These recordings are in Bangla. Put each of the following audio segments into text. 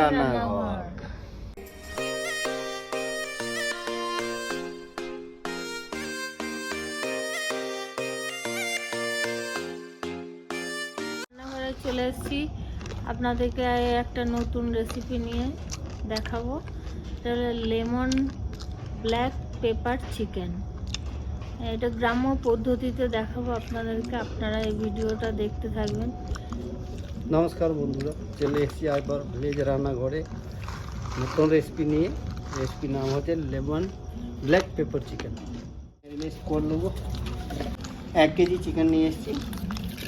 রান্নাঘরে। চলে এসেছি। আপনাদেরকে একটা নতুন রেসিপি নিয়ে দেখাবো। এটা হলো লেমন ব্ল্যাক পেপার চিকেন। এটা গ্রাম্য পদ্ধতিতে দেখাবো আপনাদেরকে। আপনারা এই ভিডিওটা দেখতে থাকবেন। নমস্কার বন্ধুরা, চলে এসেছি একবার ভিলেজ রান্নাঘরে। নতুন রেসিপি নিয়ে। রেসিপি নাম হচ্ছে লেমন ব্ল্যাক পেপার চিকেন করে নেব। এক কেজি চিকেন নিয়ে এসেছি।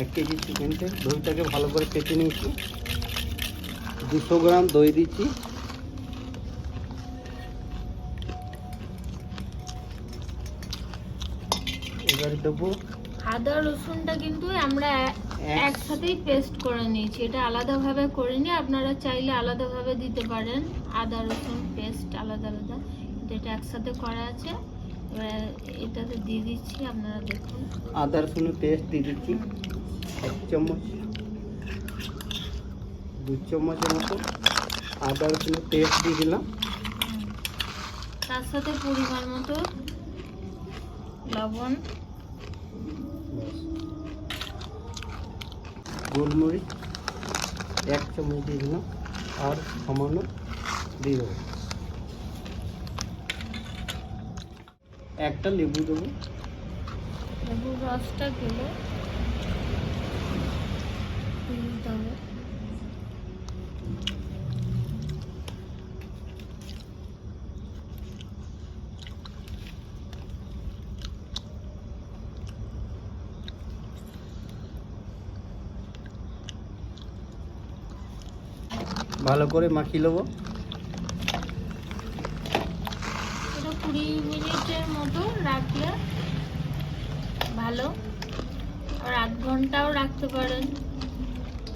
এক কেজি চিকেনকে দইটাকে ভালো করে কেটে নিয়েছি। দুশো গ্রাম দই দিচ্ছি। এবার দেবো আদা রসুনটা কিন্তু আমরা একসাথেই পেস্ট করে নিয়েছি। এটা আলাদাভাবে করিনি আপনারা চাইলে আলাদাভাবে দিতে পারেন। আদা রসুন পেস্ট আলাদা আলাদা। এটা একসাথে করা আছে। এবার এটাতে দিয়ে দিচ্ছি আপনারা দেখুন। আদা রসুনের পেস্ট দিয়ে দিচ্ছি এক চামচ দু চামচের মতো আদা রসুনের পেস্ট দিয়ে দিলাম। তার সাথে পরিমাণ মতো লবণ। গোলমরিচ, এক চামচ দিয়ে দিলাম, আর সামান্য দিয়ে দেবো। একটা লেবু দেবো। লেবুর রসটা গেলে দিয়ে ভালো করে মাখিয়ে নেব। কুড়ি মিনিটের মতো রাখলে ভালো। আর আধ ঘন্টাও রাখতে পারেন।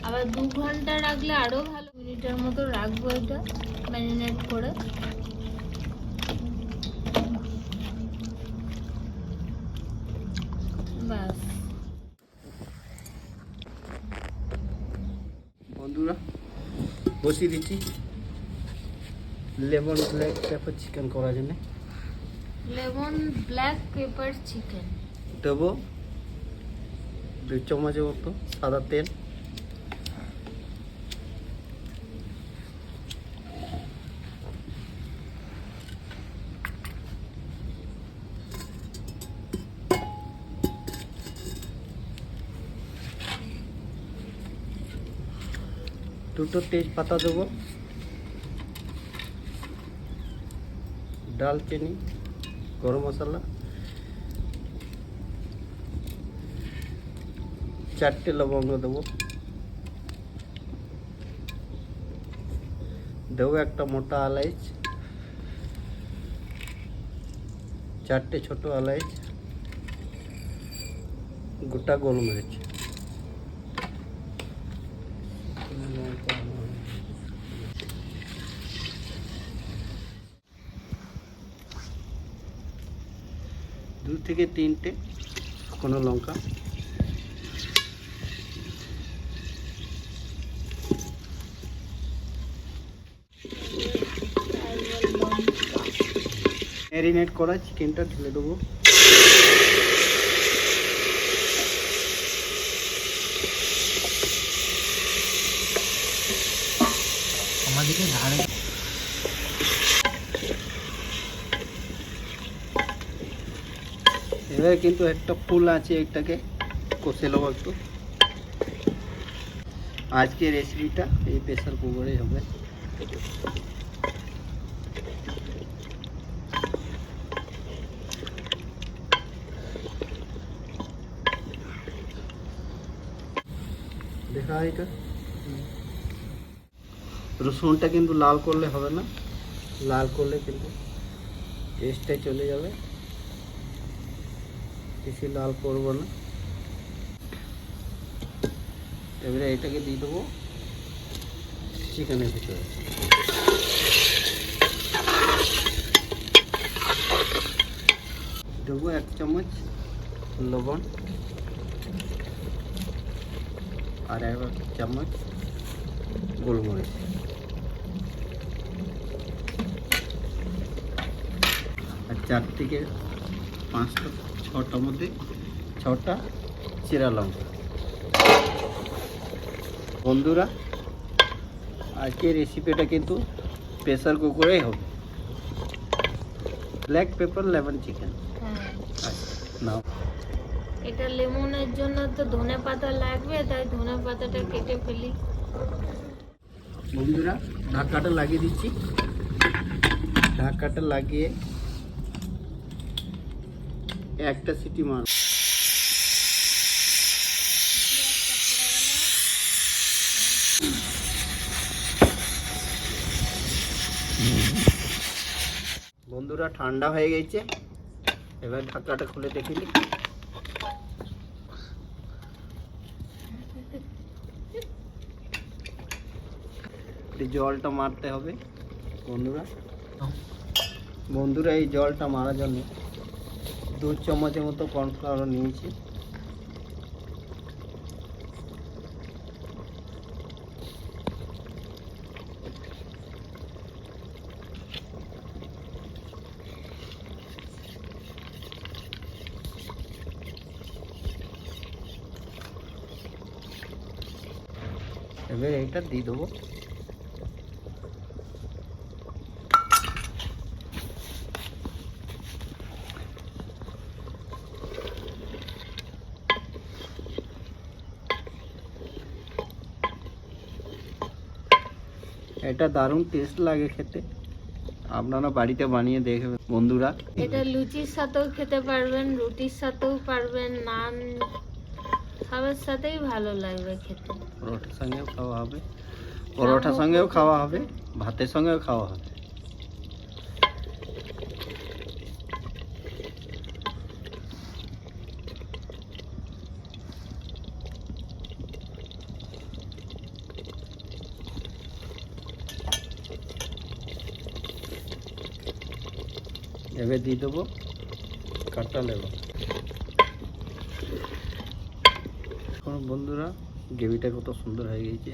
আবার দু ঘণ্টা রাখলে আরও ভালো। মিনিটের মতো রাখব এটা ম্যারিনেট করে ব্যাস বন্ধুরা বসিয়ে দিচ্ছি। লেমন ব্ল্যাক পেপার চিকেন করার জন্য। লেমন ব্ল্যাক পেপার চিকেন দেবো। দুই চামচের মতো সাদা তেল। দুটো তেজপাতা দেবো। ডালচিনি গরম মশলা। চারটে লবঙ্গ দেবো। দেবো একটা মোটা এলাইচ। চারটে ছোট এলাইচ। গোটা গোলমরিচ। দু থেকে তিনটে কোনো লঙ্কা। ম্যারিনেট করা চিকেনটা ঢেলে দেবো। আমাদেরকে ধারে এবার কিন্তু একটা ফুল আছে এটাকে কষে নেব একটু আজকে রেসিপিটা এই প্রেসার কুকারে হবে দেখা এটা রসুনটা কিন্তু লাল করলে হবে না। লাল করলে কিন্তু টেস্টটাই চলে যাবে। বেশি লাল করব না। এবারে এটাকে দিয়ে দেবো চিকেনের ভিতরে। দেবো এক চামচ লবণ আর এক চামচ গোলমরিচ। চার থেকে পাঁচটা ছটার মধ্যে ছটা চিরা লঙ্কা। বন্ধুরা আজকে রেসিপিটা কিন্তু প্রেসার কুকারেই হবে। ব্ল্যাক পেপার লেমন চিকেন নাও। এটা লেমনের জন্য তো ধনে পাতা লাগবে তাই ধনে পাতাটা কেটে ফেলি। বন্ধুরা ঢাকাটা লাগিয়ে দিচ্ছি। ঢাকাটা লাগিয়ে একটা সিটি মার বন্ধুরা, ঠান্ডা হয়ে গেছে। এবার ঢাকাটা খুলে এই জলটা মারতে হবে, বন্ধুরা। বন্ধুরা, এই জলটা মারার জন্য দু চামচের মতো কর্নফ্লাওয়ার নিয়েছি। এবার এটা দিয়ে দেবো। এটা দারুণ টেস্ট লাগে খেতে। আপনারা বাড়িতে বানিয়ে দেখবেন বন্ধুরা। এটা লুচির সাথেও খেতে পারবেন রুটির সাথেও পারবেন নান সবের সাথেই ভালো লাগবে খেতে। পরোটার সঙ্গেও খাওয়া হবে। পরোটার সঙ্গেও খাওয়া হবে ভাতের সঙ্গেও খাওয়া হবে। এবার দিয়ে দেবো কাঁটা লেবু। এখন বন্ধুরা গ্রেভিটা কত সুন্দর হয়ে গেছে।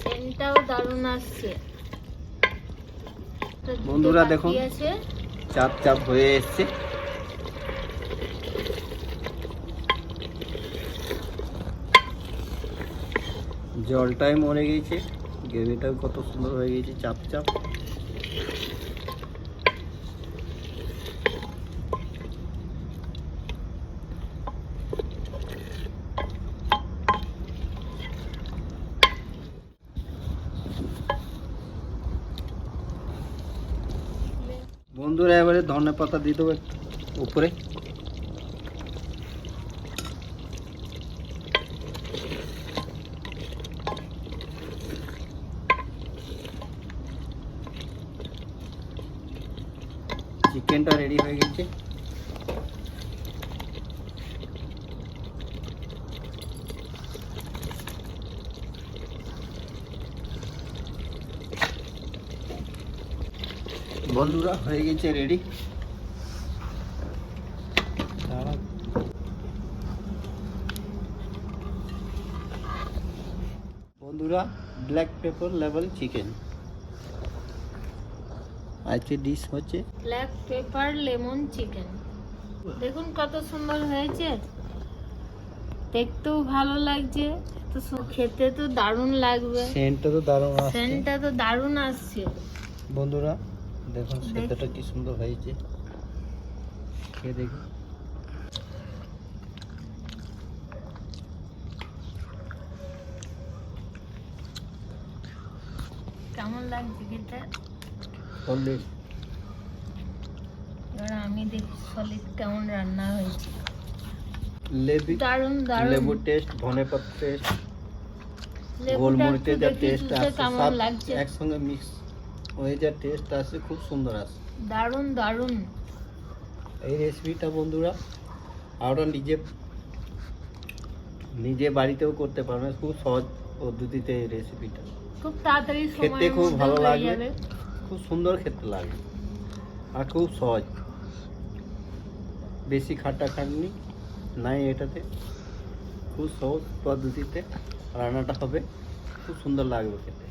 সেন্টটাও দারুণ আসছে। বন্ধুরা দেখুন। চাপ চাপ হয়ে এসছে। জলটাই মরে গেছে। গ্রেভিটাও কত সুন্দর হয়ে গেছে চাপ চাপ। বন্ধুরা এবারে ধনে পাতা দিয়ে দেবো উপরে। চিকেনটা রেডি হয়ে গেছে। বন্ধুরা হয়ে গেছে রেডি বন্ধুরা ব্ল্যাক পেপার লেভেল চিকেন আজকে ডিশ হচ্ছে ব্ল্যাক পেপার লেমন চিকেন দেখুন কত সুন্দর হয়েছে। দেখতেও ভালো লাগছে। তো খেতে তো দারুণ লাগবে। সেন্টটা তো দারুণ আসছে। সেন্টটা তো দারুণ আসছে। বন্ধুরা দেখুন সেদ্ধটা কি সুন্দর হয়েছে। খেয়ে দেখুন কেমন লাগছে খেতে? অলরেডি এবার আমি দেখি সলিড কেমন রান্না হয়েছে। লেবু দারুণ দারুণ। লেবুর টেস্ট ধনে পাতার টেস্ট গোলমরিচের যা টেস্ট তুলতে কেমন সব লাগছে। একসঙ্গে মিক্স হয়ে যা টেস্ট আছে খুব সুন্দর আছে। দারুণ দারুণ। এই রেসিপিটা বন্ধুরা আমরা নিজে নিজে বাড়িতেও করতে পারবেন খুব সহজ পদ্ধতিতে এই রেসিপিটা খুব তাড়াতাড়ি খেতে খুব ভালো লাগবে। খুব সুন্দর খেতে লাগে আর খুব সহজ। বেশি খাটা খাটনি নাই এটাতে। খুব সহজ পদ্ধতিতে রান্নাটা হবে খুব সুন্দর লাগবে খেতে।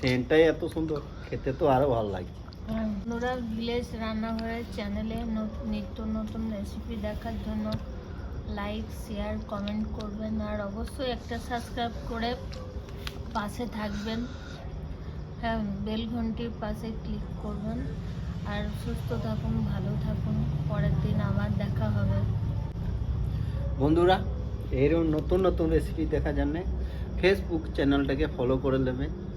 সেন্টটাই এত সুন্দর খেতে তো আরও ভালো লাগে। বন্ধুরা ভিলেজ রান্নাঘরের চ্যানেলে নত- নিত্য নতুন রেসিপি দেখার জন্য লাইক শেয়ার কমেন্ট করবেন আর অবশ্যই একটা সাবস্ক্রাইব করে পাশে থাকবেন। হ্যাঁ বেল ঘন্টির পাশে ক্লিক করবেন। আর সুস্থ থাকুন ভালো থাকুন। পরের দিন আবার দেখা হবে। বন্ধুরা এরকম নতুন নতুন রেসিপি দেখার জন্যে ফেসবুক চ্যানেলটাকে ফলো করে নেবেন।